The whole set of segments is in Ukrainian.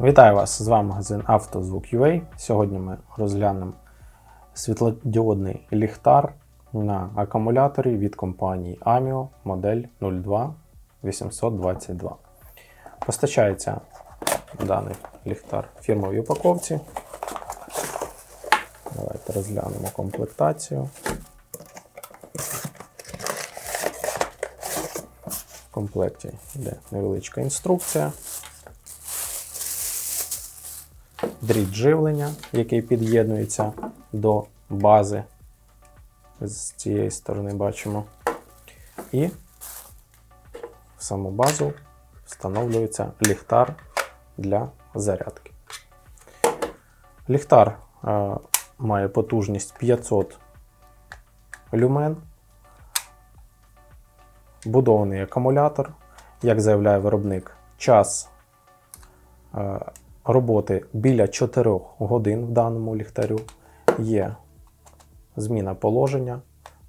Вітаю вас! З вами магазин «Автозвук.UA». Сьогодні ми розглянемо світлодіодний ліхтар на акумуляторі від компанії AMIO модель 02822. Постачається даний ліхтар в фірмовій упаковці. Давайте розглянемо комплектацію. В комплекті йде невеличка інструкція. Дріт живлення, який під'єднується до бази. З цієї сторони бачимо. І в саму базу встановлюється ліхтар для зарядки. Ліхтар е, має потужність 500 люмен. Будований акумулятор, як заявляє виробник, час е, роботи біля 4 годин в даному ліхтарю. Є зміна положення.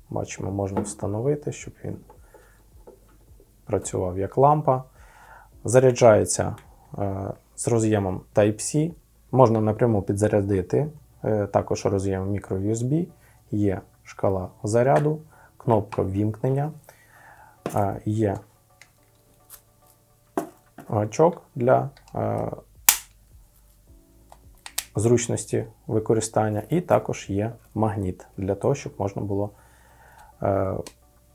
Бачимо, можна встановити, щоб він працював як лампа. Заряджається е, з роз'ємом Type-C. Можна напряму підзарядити. Е, також роз'єм microUSB. Є шкала заряду, кнопка ввімкнення. Е, є гачок для е, зручності використання, і також є магніт для того, щоб можна було е,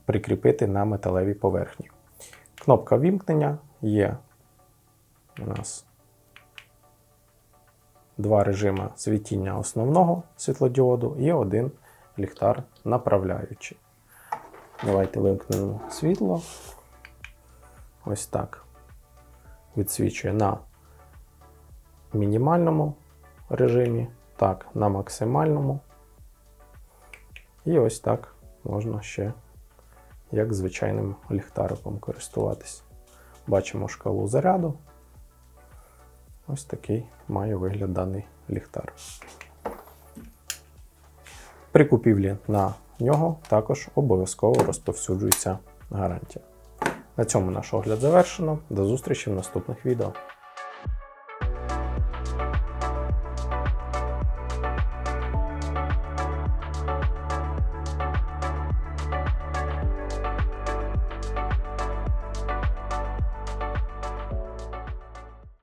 прикріпити на металевій поверхні. Кнопка вімкнення є у нас два режими світіння основного світлодіоду і один ліхтар направляючий. Давайте вимкнемо світло. Ось так. Відсвічує на мінімальному режимі, так, на максимальному. І ось так можна ще, як звичайним ліхтариком користуватись. Бачимо шкалу заряду. Ось такий має вигляд даний ліхтар. При купівлі на нього також обов'язково розповсюджується гарантія. На цьому наш огляд завершено. До зустрічі в наступних відео.